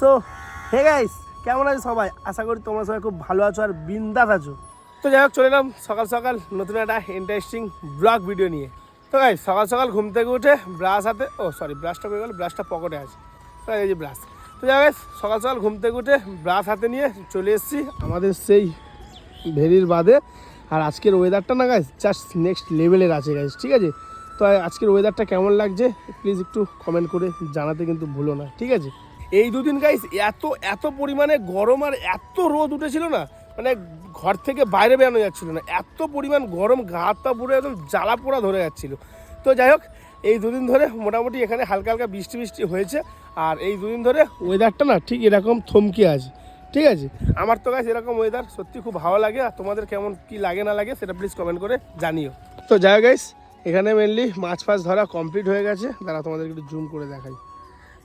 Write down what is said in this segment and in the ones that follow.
So hey guys কেমন আছো সবাই? আশা করি তোমরা সবাই খুব ভালো আছো আর বিন্দাস আছো। তো যাই হোক, চলে এলাম সকাল সকাল নতুন একটা ইন্টারেস্টিং ব্লগ ভিডিও নিয়ে। তো গাইস সকাল সকাল ঘুম থেকে উঠে ব্রাশ হাতে, ও সরি ব্রাশটা হয়ে গেল ব্রাশটা পকেটে আছে। এই যে ব্রাশ তো যাই হোক সকাল সকাল ঘুম থেকে উঠে ব্রাশ হাতে নিয়ে চলে এসেছি আমাদের সেই ভেরির বাদে। আর আজকের ওয়েদারটা না গাইস জাস্ট নেক্সট লেভেলের আছে গাইস ঠিক আছে? তো আজকের ওয়েদারটা কেমন লাগছে? প্লিজ একটু কমেন্ট করে জানাতে কিন্তু ভুলো না, ঠিক আছে? এই দুদিন গাইস এত এত পরিমাণে গরম আর এত রোদ উঠেছিল না মানে ঘর থেকে বাইরে বেরানো যাচ্ছিল না, এত পরিমাণ গরম, গা হাত পা পুরো একদম জ্বালা পোড়া ধরে যাচ্ছিল। তো যাই হোক, এই দুদিন ধরে মোটামুটি এখানে হালকা হালকা বৃষ্টি বৃষ্টি হয়েছে, আর এই দুদিন ধরে ওয়েদারটা না ঠিক এরকম থমকে আছে, ঠিক আছে? আমার তো গাছ এরকম ওয়েদার সত্যি খুব ভালো লাগে, আর তোমাদের কেমন কি লাগে না লাগে সেটা প্লিজ কমেন্ট করে জানিও। তো যাই গাইস এখানে মেনলি মাছ ফাছ ধরা কমপ্লিট হয়ে গেছে। তারা তোমাদেরকে একটু জুম করে দেখাই।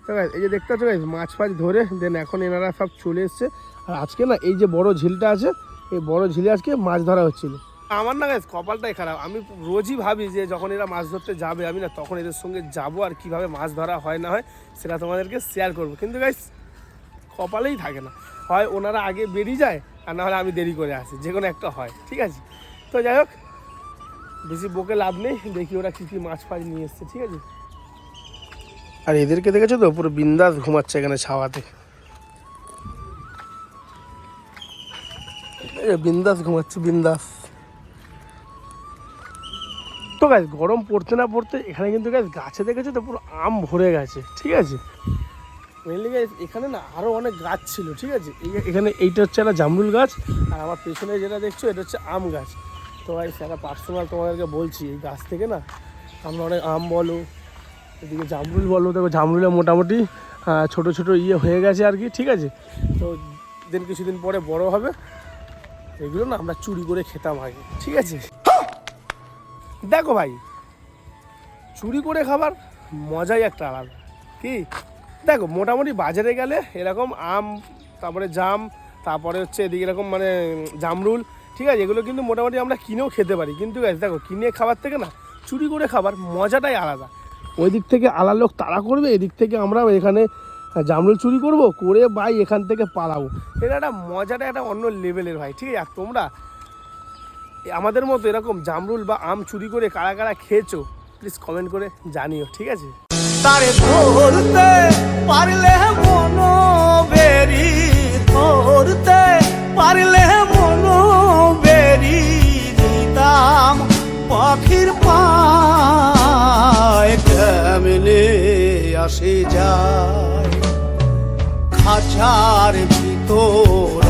guys, এই যে দেখতে পাচ্ছ মাছ ফাছ ধরে দেন এখন এনারা সব চলে এসছে। আর আজকে না এই যে বড় ঝিলটা আছে এই বড় ঝিলে আজকে মাছ ধরা হচ্ছিল। আমার না গাইস কপালটাই খারাপ। আমি রোজই ভাবি যে যখন এরা মাছ ধরতে যাবে আমি না তখন এদের সঙ্গে যাব আর কীভাবে মাছ ধরা হয় না হয় সেটা তোমাদেরকে শেয়ার করব। কিন্তু গাইস কপালেই থাকে না। হয় ওনারা আগে বেরিয়ে যায় আর না হলে আমি দেরি করে আসি যে কোনো একটা হয়। ঠিক আছে? তো যাই হোক বেশি বকে লাভ নেই দেখি ওরা কী কী মাছ ফাছ নিয়ে এসছে ঠিক আছে? আর এদেরকে দেখেছ তো? পুরো বিন্দাস ঘুমাচ্ছে এখানে ছাওয়াতে। বিন্দাস ঘুমাচ্ছে বিন্দাস। তো গাছ গরম পড়তে না পড়তে এখানে কিন্তু গাছ গাছে দেখেছ তো? পুরো আম ভরে গেছে ঠিক আছে? মেনলি গাছ এখানে না আরও অনেক গাছ ছিল ঠিক আছে? এখানে এইটা হচ্ছে একটা জামরুল গাছ আর আমার পেছনে যেটা দেখছ এটা হচ্ছে আম গাছ। তো ভাই, সেটা পার্সোনাল তোমাদেরকে বলছি, এই গাছ থেকে না আমরা অনেক আম বলো, এদিকে জামরুল বলো, দেখো জামরুলে মোটামুটি ছোট ছোট ইয়ে হয়ে গেছে আর কি, ঠিক আছে? তো দিন কিছুদিন পরে বড় হবে, এগুলো না আমরা চুরি করে খেতাম আগে, ঠিক আছে? দেখো ভাই, চুরি করে খাবার মজাই একটা আলাদা, কি? দেখো, মোটামুটি বাজারে গেলে এরকম আম, তারপরে জাম, তারপরে হচ্ছে এদিকে এরকম মানে জামরুল ঠিক আছে, এগুলো কিন্তু মোটামুটি আমরা কিনেও খেতে পারি। কিন্তু গাছ দেখো, কিনে খাবার থেকে না, চুরি করে খাবার মজাটাই আলাদা। ওই দিক থেকে আলাদা লোক তাড়া করবে, এদিক থেকে আমরা এখানে জামরুল চুরি করব, করে ভাই এখান থেকে পালাবো। এটা একটা মজাটা একটা অন্য লেভেলের ভাই, ঠিক আছে? আর তোমরা আমাদের মতো এরকম জামরুল বা আম চুরি করে কারা কারা খেয়েছো প্লিজ কমেন্ট করে জানিও, ঠিক আছে? তারে ধরতে পারলে মন বেরি ধরতে পারলে দিতাম পাখির পায় কেমনে আসে যায়? খাঁচার ভিতর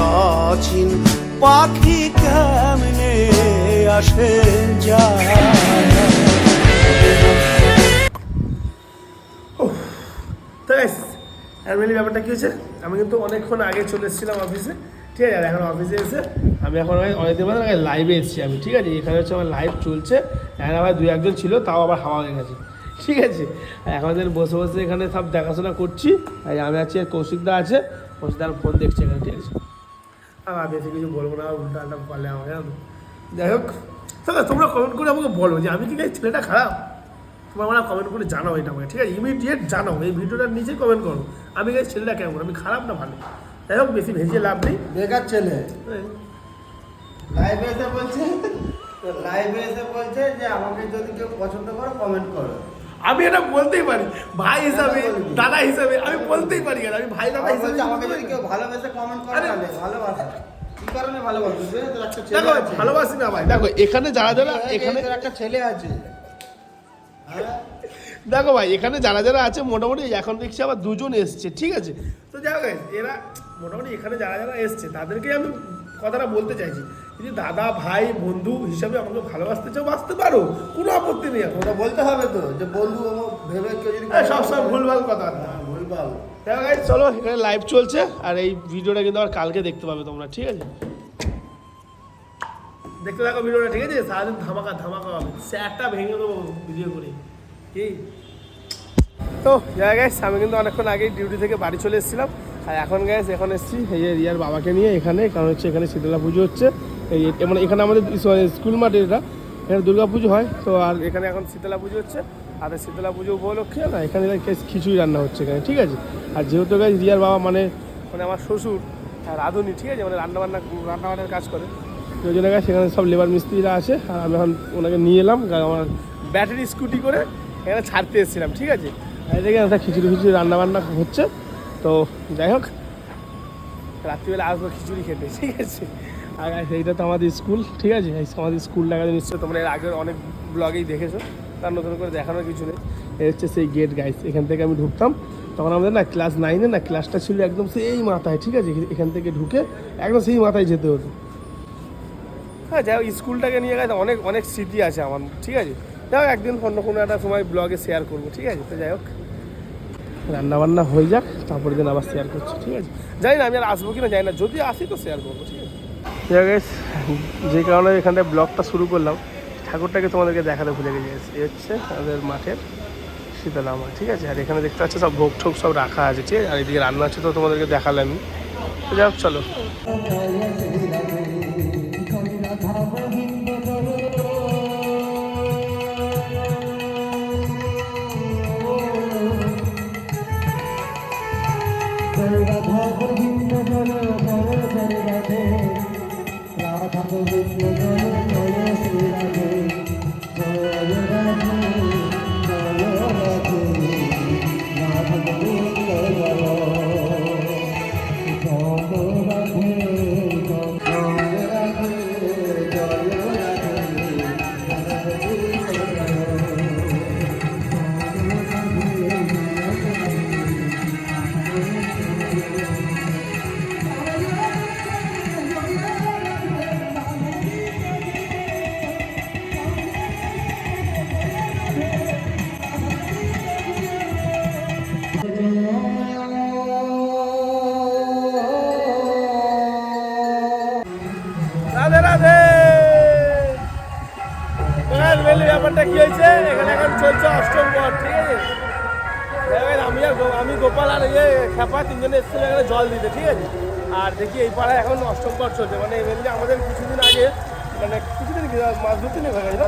আছিন, পাখি কেমনে আসে যায়? ব্যাপারটা কী হয়েছে? আমি কিন্তু অনেকক্ষণ আগে চলে এসেছিলাম অফিসে ঠিক আছে এখন অফিসে এসে আমি এখন অনেকদিন বাদে লাইভে এসেছি আমি, ঠিক আছে? এখানে হচ্ছে আমার লাইভ চলছে। এখানে আবার দুই একজন ছিল, তাও আবার হাওয়া হয়ে গেছে, ঠিক আছে? এখন বসে বসে এখানে সব দেখাশোনা করছি। আর আমি আছি কৌশিকদা আছে কৌশিকদার ফোন দেখছে এখানে, ঠিক আছে? আর বেশি কিছু বলব না উল্টা আল্টা পারলে আমাকে যাই হোক তোমরা কমেন্ট করে আমাকে বলো যে আমি কি ছেলেটা খারাপ? তোমরা আমরা কমেন্ট করে জানাও এটা আমাকে, ঠিক আছে? ইমিডিয়েট জানাও, এই ভিডিওটার নিচে কমেন্ট করো। আমি গাই ছেলেটা কেমন? আমি খারাপ না ভালো? যাই হোক বেশি ভেজে লাভ নেই। বেকার ছেলে। এই, লাইভে এসে বলছে লাইভে এসে বলছে যে আমাকে যদি কেউ পছন্দ করো কমেন্ট করো। আমি এটা বলতেই পারি। ভাই হিসাবে দাদা হিসাবে আমি বলতেই পারি কেন? আমি ভাই দাদা হিসাবে আমাকে যদি কেউ ভালোবেসে কমেন্ট করে আরে- তাহলে ভালোবাসা। কি কারণে ভালোবাসা তুই না ভাই। দেখো এখানে যারা যারা এখানে তোর একটা ছেলে আছে। হ্যাঁ? দেখো ভাই এখানে যারা যারা আছে মোটামুটি এখন দেখছি আবার দুজন এসছে ঠিক আছে? তো যাই হোক এরা মোটামুটি এখানে যারা যারা এসছে তাদেরকে আমি কথাটা বলতে চাইছি। যদি দাদা ভাই বন্ধু হিসাবে আমাকে ভালোবাসতে চাও বাঁচতে পারো। কোনো আপত্তি নেই এখন। ওটা বলতে হবে তো যে বন্ধু ভেবে কেউ যদি এই সব সব ভুলভাল কথা। ভুলভাল। দেখো চলো এখানে লাইভ চলছে। আর এই ভিডিওটা কিন্তু আবার কালকে দেখতে পাবে তোমরা ঠিক আছে? দেখতে থাকো ভিডিওটা ঠিক আছে? সারাদিন ধামাকা ধামাকা হবে। স্যারটা ভেঙে দেবো ভিডিও করে। কি? তো গ্যাস আমি কিন্তু অনেকক্ষণ আগেই ডিউটি থেকে বাড়ি চলে এসেছিলাম। আর এখন গ্যাস এখন এসেছি, এই রিয়ার বাবাকে নিয়ে এখানে, কারণ হচ্ছে এখানে শীতলা পুজো হচ্ছে। এই মানে এখানে আমাদের স্কুল মাঠে এটা, এখানে দুর্গা পুজো হয়। তো আর এখানে এখন শীতলা পুজো হচ্ছে। আর শীতলা পুজো উপলক্ষে না, এখানে খিচুড়ি রান্না হচ্ছে এখানে, ঠিক আছে? আর যেহেতু গাছ রিয়ার বাবা মানে মানে আমার শ্বশুর, আর রাঁধুনি ঠিক আছে? মানে রান্না বান্না রান্না বান্নার কাজ করে। তো ওই জন্য গাছ সেখানে সব লেবার মিস্ত্রিরা আছে। আর আমি এখন ওনাকে নিয়ে এলাম আমার ব্যাটারি স্কুটি করে এখানে ছাড়তে এসেছিলাম, ঠিক আছে? আর একটা খিচুড়ি ফিচুড়ি রান্নাবান্না হচ্ছে। তো যাই হোক, রাত্রিবেলা আসব খিচুড়ি খেতে, ঠিক আছে? আর এইটা তো আমাদের স্কুল, ঠিক আছে? আমাদের স্কুলটা কাছে নিশ্চয়ই তোমরা এর আগের অনেক ব্লগেই দেখেছ, তার নতুন করে দেখানোর কিছু নেই। এই হচ্ছে সেই গেট গাইস এখান থেকে আমি ঢুকতাম। তখন আমাদের না ক্লাস নাইনে না ক্লাসটা ছিল একদম সেই মাথায়, ঠিক আছে? এখান থেকে ঢুকে একদম সেই মাথায় যেতে হতো। হ্যাঁ যাই হোক, স্কুলটাকে নিয়ে গেছে অনেক অনেক স্মৃতি আছে আমার, ঠিক আছে? যাই হোক, একদিন অন্য কোনো একটা সময় ব্লগে শেয়ার করব, ঠিক আছে? তো যাই হোক। রান্না বান্না হয়ে যাক তারপরে দিন আবার শেয়ার করছি, ঠিক আছে? জানি না আমি আর আসব কি না জানি না, যদি আসি তো শেয়ার করব, ঠিক আছে? যে কারণে এখানটায় ব্লগটা শুরু করলাম, ঠাকুরটাকে তোমাদেরকে দেখাতে ভুলে গেছি এই হচ্ছে আমাদের মাঠের শীতলা মা ঠিক আছে? আর এখানে দেখতে পাচ্ছ সব ভোগ ঠোক সব রাখা আছে, ঠিক আছে? আর এদিকে রান্না হচ্ছে তো তোমাদেরকে দেখালাম যাই হোক, চলো। সবুজ রাধে রাধে। মেনলি ব্যাপারটা কি হয়েছে? এখানে এখন চলছে অষ্টম পর ঠিক আছে? আমি আর আমি গোপাল আর ইয়ে খেপা তিনজনে এসেছিল, এখানে জল দিতে, ঠিক আছে? আর দেখি এই পাড়ায় এখন অষ্টম পর চলছে। মানে মেনলি আমাদের কিছুদিন আগে মানে কিছুদিন মাস দু তিন হয়ে গেছে?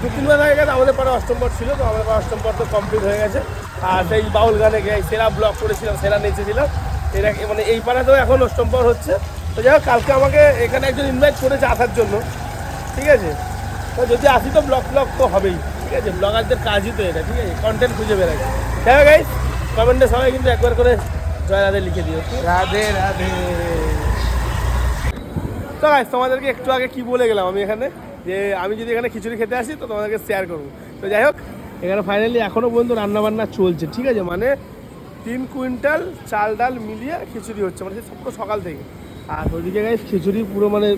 দু তিন মাস আগে আমাদের পাড়ায় অষ্টম পর ছিল, তো আমাদের পাড়ায় অষ্টম পর তো কমপ্লিট হয়ে গেছে। আর সেই বাউল গানে সেরা ব্লগ করেছিলাম, সেরা নেচেছিলাম। এরা মানে এই পাড়াতেও এখন অষ্টম পর হচ্ছে। তো যাই হোক কালকে আমাকে এখানে একজন ইনভাইট করেছে আসার জন্য। ঠিক আছে? তো যদি আসি তো ব্লগ ব্লগ তো হবেই ঠিক আছে? ব্লগারদের কাজই তো এটা ঠিক আছে? কন্টেন্ট খুঁজে বেড়াই যাই হোক গাইস কমেন্টে সবাই কিন্তু একবার করে জয় রাধে লিখে দিও রাধে রাধে। তো গাইস তোমাদেরকে একটু আগে কি বলে গেলাম আমি এখানে? যে আমি যদি এখানে খিচুড়ি খেতে আসি তো তোমাদেরকে শেয়ার করব। তো যাই হোক এখানে ফাইনালি এখনও পর্যন্ত রান্নাবান্না চলছে ঠিক আছে? মানে তিন কুইন্টাল চাল ডাল মিলিয়ে খিচুড়ি হচ্ছে। মানে সে পুরো সকাল থেকে। আর ওইদিকে গাইস খিচুড়ি পুরো মানে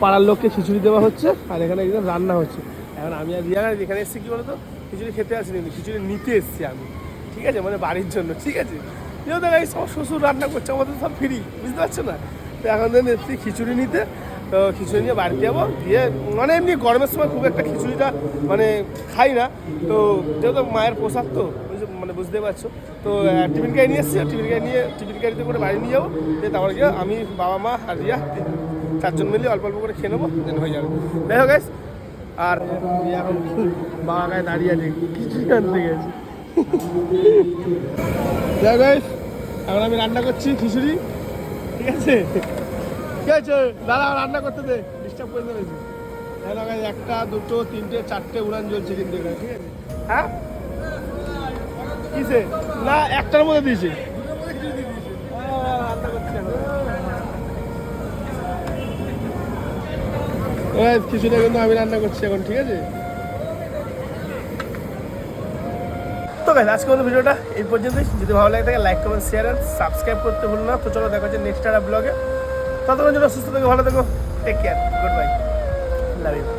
পাড়ার লোককে খিচুড়ি দেওয়া হচ্ছে, আর এখানে একদম রান্না হচ্ছে। এখন আমি আর রিয়া এখানে এসেছি কি বলতো? খিচুড়ি খেতে আসিনি খিচুড়ি নিতে এসেছি আমি। ঠিক আছে? মানে বাড়ির জন্য, ঠিক আছে? যেহেতু এই সব শ্বশুর রান্না করছে, আমাদের সব ফ্রি বুঝতে পারছ না? তো এখন ধরুন এসেছি খিচুড়ি নিতে, তো খিচুড়ি নিয়ে বাড়িতে যাব দিয়ে মানে এমনি গরমের সময় খুব একটা খিচুড়িটা মানে খাই না। তো যেহেতু মায়ের পোশাক তো মানে বুঝতে পারছ তো টিফিন গাড়ি নিয়ে এসেছি। টিফিন গাড়ি নিয়ে, টিফিন গাড়িতে করে বাড়ি নিয়ে যাব। দিয়ে তারপরে গিয়ে আমি, বাবা, মা আর রিয়া চারজন মিলে অল্প অল্প করে খেয়ে নেব দেন হয়ে যাবে। যাই হোক আর এখন বাবা গায়ে দাঁড়িয়ে আছে। খিচুড়ি আনতে গেছে? এখন আমি রান্না করছি খিচুড়ি। ঠিক আছে? ঠিক আছে, দাদা, রান্না করতে দে ডিস্টার্ব করে দেবে। একটা, দুটো, তিনটে, চারটে উড়ান জ্বলছে কিন্তু ঠিক আছে? হ্যাঁ? কিসে না, একটার মধ্যে দিয়েছে খিচুড়ি কিন্তু আমি রান্না করছি এখন, ঠিক আছে? তো গাইজ আজকে আমাদের ভিডিওটা এই পর্যন্তই। যদি ভালো লাগে থাকে like comment share and subscribe করতে ভুলো না। তো চলো দেখা হচ্ছে নেক্সট একটা ব্লগে ততক্ষণ জন্য সুস্থ থেকে, ভালো থেকো। Take care goodbye love you